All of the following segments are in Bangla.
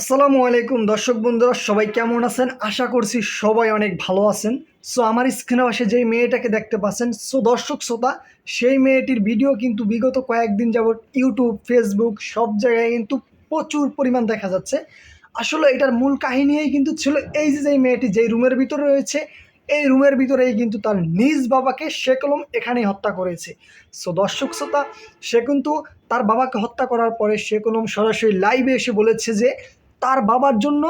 আসসালামু আলাইকুম দর্শক বন্ধুরা, সবাই কেমন আছেন? আশা করছি সবাই অনেক ভালো আছেন। সো আমার স্ক্রিনে পাশে যেই মেয়েটাকে দেখতে পাচ্ছেন সো দর্শক শ্রোতা, সেই মেয়েটির ভিডিও কিন্তু বিগত কয়েকদিন যাবৎ ইউটিউব ফেসবুক সব জায়গায় কিন্তু প্রচুর পরিমাণ দেখা যাচ্ছে। আসলে এটার মূল কাহিনীই কিন্তু ছিল এই যে যেই মেয়েটি যেই রুমের ভিতরে রয়েছে, এই রুমের ভিতরেই কিন্তু তার নিজ বাবাকে সে কলম এখানেই হত্যা করেছে। সো দর্শক শ্রোতা, সে কিন্তু তার বাবাকে হত্যা করার পরে সে কলম সরাসরি লাইভে এসে বলেছে যে তার বাবার জন্য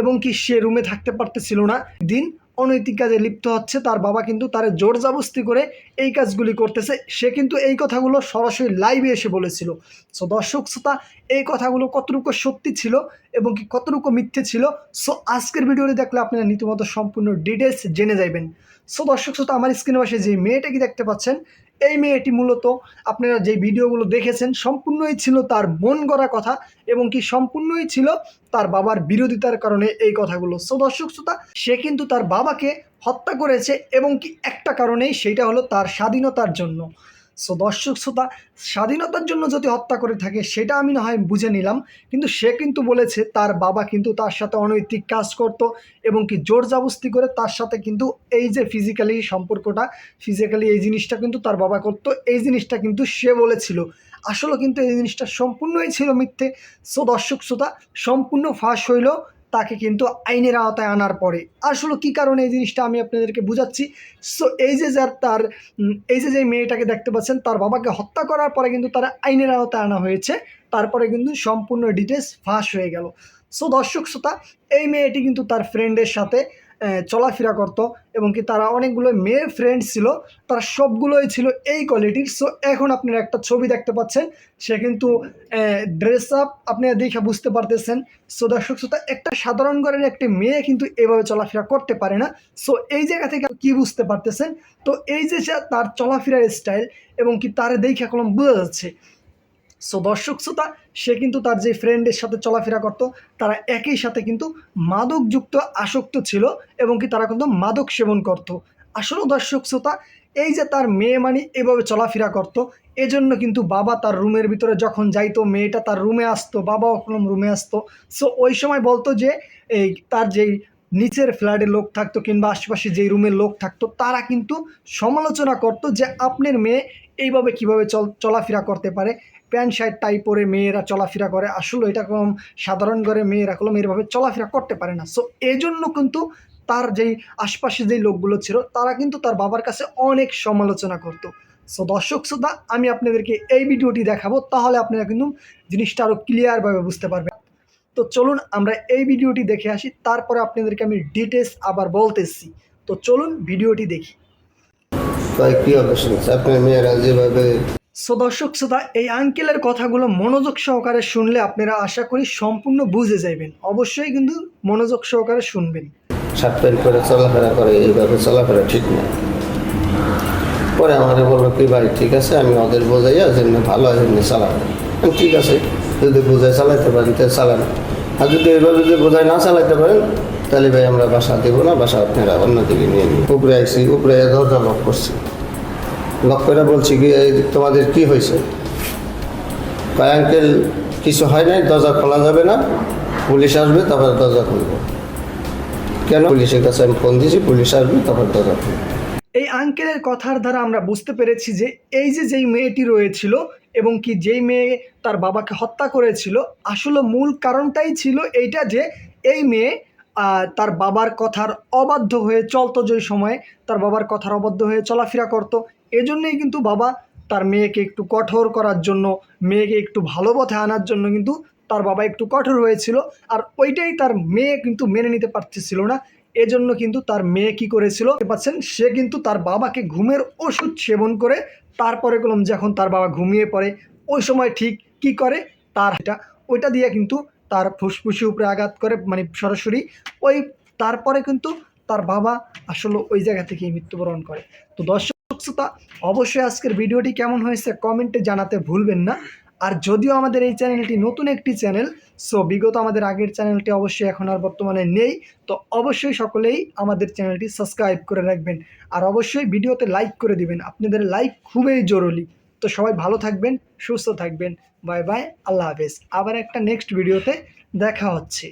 এবং কি সে রুমে থাকতে পারতেছিল না। দিন অনৈতিক কাজে লিপ্ত হচ্ছে, তার বাবা কিন্তু তার জোর জাবস্তি করে এই কাজগুলি করতেছে। সে কিন্তু এই কথাগুলো সরাসরি লাইভে এসে বলেছিল। সো দর্শক, শ্রোতা, এই কথাগুলো কতটুকু সত্যি ছিল এবং কি কতটুকু মিথ্যে ছিল? সো আজকের ভিডিওটি দেখলে আপনারা রীতিমতো সম্পূর্ণ ডিটেলস জেনে যাবেন সো দর্শক, শ্রোতা, আমার স্ক্রিনে বসে যে মেয়েটাকে দেখতে পাচ্ছেন এই মেয়েটি মূলত আপনারা যে ভিডিওগুলো দেখেছেন সম্পূর্ণই ছিল তার মন গড়া কথা এবং কি সম্পূর্ণই ছিল তার বাবার বিরোধিতার কারণে এই কথাগুলো। সো দর্শক শ্রোতা, সে কিন্তু তার বাবাকে হত্যা করেছে এবং কি একটা কারণেই সেইটা হলো তার স্বাধীনতার জন্য। সো দর্শক শ্রোতা, স্বাধীনতার জন্য যদি হত্যা করে থাকে, সেটা আমি না হয় বুঝে নিলাম। কিন্তু সে কিন্তু বলেছে, তার বাবা কিন্তু তার সাথে অনৈতিক কাজ করত এবং কি জোর জাবস্তি করে তার সাথে কিন্তু এই যে ফিজিক্যালি সম্পর্কটা ফিজিক্যালি এই জিনিসটা কিন্তু তার বাবা করতো, এই জিনিসটা কিন্তু সে বলেছিল। আসলে কিন্তু এই জিনিসটা সম্পূর্ণই ছিল মিথ্যে। সো দর্শক শ্রোতা, সম্পূর্ণ ফাঁস হইল। তাকে কিন্তু আইনের আওতায় আনার পরে। আসলে কী কারণে এই জিনিসটা আমি আপনাদেরকে বুঝাচ্ছি? সো এই যে যার তার এই যে যে মেয়েটাকে দেখতে পাচ্ছেন, তার বাবাকে হত্যা করার পরে কিন্তু তারা আইনের আওতায় আনা হয়েছে। তারপরে কিন্তু সম্পূর্ণ ডিটেলস ফাঁস হয়ে গেল। সো দর্শক শ্রোতা, এই মেয়েটি কিন্তু তার ফ্রেন্ডের সাথে চলাফেরা করত এবং কি তারা অনেকগুলো মেয়ে ফ্রেন্ড ছিল, তারা সবগুলোই ছিল এই কোয়ালিটির সো এখন আপনারা একটা ছবি দেখতে পাচ্ছেন, সে কিন্তু ড্রেস আপ আপনারা দেখে বুঝতে পারতেছেন। সো দর্শক শ্রোতা, একটা সাধারণ ঘরের একটি মেয়ে কিন্তু এভাবে চলাফেরা করতে পারে না। সো এই জায়গা থেকে কি বুঝতে পারতেছেন? তো এই যে তার চলাফেরার স্টাইল এবং কি তার দেখে কলম বোঝা যাচ্ছে সো দর্শক শ্রোতা, সে কিন্তু তার যে ফ্রেন্ডের সাথে চলাফেরা করত, তারা একই সাথে কিন্তু মাদকযুক্ত আসক্ত ছিল এবং কি তারা কিন্তু মাদক সেবন করত। আসলে দর্শক শ্রোতা, এই যে তার মেয়ে মানে এভাবে চলাফেরা করত, এজন্য কিন্তু বাবা তার রুমের ভিতরে যখন যাইতো, মেয়েটা তার রুমে আসতো বাবা কোনো রুমে আসতো। সো ওই সময় বলতো যে, এই তার যেই নিচের ফ্ল্যাটে লোক থাকতো কিংবা আশেপাশে যেই রুমের লোক থাকতো, তারা কিন্তু সমালোচনা করতো যে আপনার মেয়ে এইভাবে কীভাবে চল চলাফেরা করতে পারে। প্যান্ট, শার্ট, টাই পরে মেয়েরা চলাফেরা করে। আসলে এটা কোনো সাধারণ ঘরে মেয়েরা কোনো এরভাবে চলাফেরা করতে পারে না। সো এই জন্য কিন্তু তার যেই আশপাশে যেই লোকগুলো ছিল, তারা কিন্তু তার বাবার কাছে অনেক সমালোচনা করতো। সো দর্শক শ্রোতা, আমি আপনাদেরকে এই ভিডিওটি দেখাবো, তাহলে আপনারা কিন্তু জিনিসটা আরও ক্লিয়ারভাবে বুঝতে পারবেন। তো চলুন আমরা এই ভিডিওটি দেখে আসি তারপরে আপনাদেরকে আমি ডিটেলস আবার বলতেছি। তো চলুন ভিডিওটি দেখি। সো দর্শক শ্রোতা এই আঙ্কেলের কথাগুলো মনোযোগ সহকারে শুনলে আপনারা আশা করি সম্পূর্ণ বুঝে যাবেন অবশ্যই কিন্তু মনোযোগ সহকারে শুনবেন। শার্ট প্যান্ট করে চলাফেরা করে এইভাবে চলাফেরা ঠিক না। পরে আমাদের বলল কি ভাই ঠিক আছে? আমি ওদের বোঝাইয়া যেমনি ভালো হয় যেমনি চালাবো ঠিক আছে। যদি বোঝায় চালাইতে পারেন তাহলে চালান। আর যদি এইভাবে যদি বোঝায় না চালাইতে পারেন, তাহলে ভাই আমরা বাসা দেবো না, বাসা আপনারা অন্যদিকে নিয়ে নিন। উপরে আইসি উপরে দরজা লক করছি। লক করে বলছি কি তোমাদের কি হয়েছে? কয় আঙ্কেল কিছু হয় নাই? দরজা খোলা যাবে না? পুলিশ আসবে, তারপর দরজা খুলবো। কেন? পুলিশের কাছে আমি ফোন দিয়েছি পুলিশ আসবে, তারপর দরজা খুলবো। এই আঙ্কেলের কথার দ্বারা আমরা বুঝতে পেরেছি যে, এই যে যেই মেয়েটি রয়েছিল এবং কি যেই মেয়ে তার বাবাকে হত্যা করেছিল, আসলে মূল কারণটাই ছিল এইটা যে এই মেয়ে তার বাবার কথার অবাধ্য হয়ে চলতো যে সময়ে, তার বাবার কথার অবাধ্য হয়ে চলাফেরা করতো। এজন্যই কিন্তু বাবা তার মেয়েকে একটু কঠোর করার জন্য, মেয়েকে একটু ভালো পথে আনার জন্য কিন্তু তার বাবা একটু কঠোর হয়েছিল। আর ওইটাই তার মেয়ে কিন্তু মেনে নিতে পারতেছিল না। এজন্য কিন্তু তার মেয়ে কি করেছিল পাচ্ছেন? সে কিন্তু তার বাবাকে ঘুমের ওষুধ সেবন করে তারপরে গেলাম যখন তার বাবা ঘুমিয়ে পড়ে, ওই সময় ঠিক কি করে? তার এটা ওইটা দিয়ে কিন্তু তার ফুসফুসি উপরে আঘাত করে মানে সরাসরি ওই তারপরে কিন্তু তার বাবা আসলে ওই জায়গা থেকেই মৃত্যুবরণ করে। তো দর্শক অবশ্যই আজকের ভিডিওটি কেমন হয়েছে কমেন্টে জানাতে ভুলবেন না। আর যদিও আমাদের এই চ্যানেলটি নতুন একটি চ্যানেল সো বিগত আমাদের আগের চ্যানেলটি অবশ্যই এখন আর বর্তমানে নেই, তো অবশ্যই সকলেই আমাদের চ্যানেলটি সাবস্ক্রাইব করে রাখবেন আর অবশ্যই ভিডিওতে লাইক করে দিবেন, আপনাদের লাইক খুবই জরুরি। তো সবাই ভালো থাকবেন, সুস্থ থাকবেন বাই বাই আল্লাহ হাফেজ। আবার একটা নেক্সট ভিডিওতে দেখা হচ্ছে।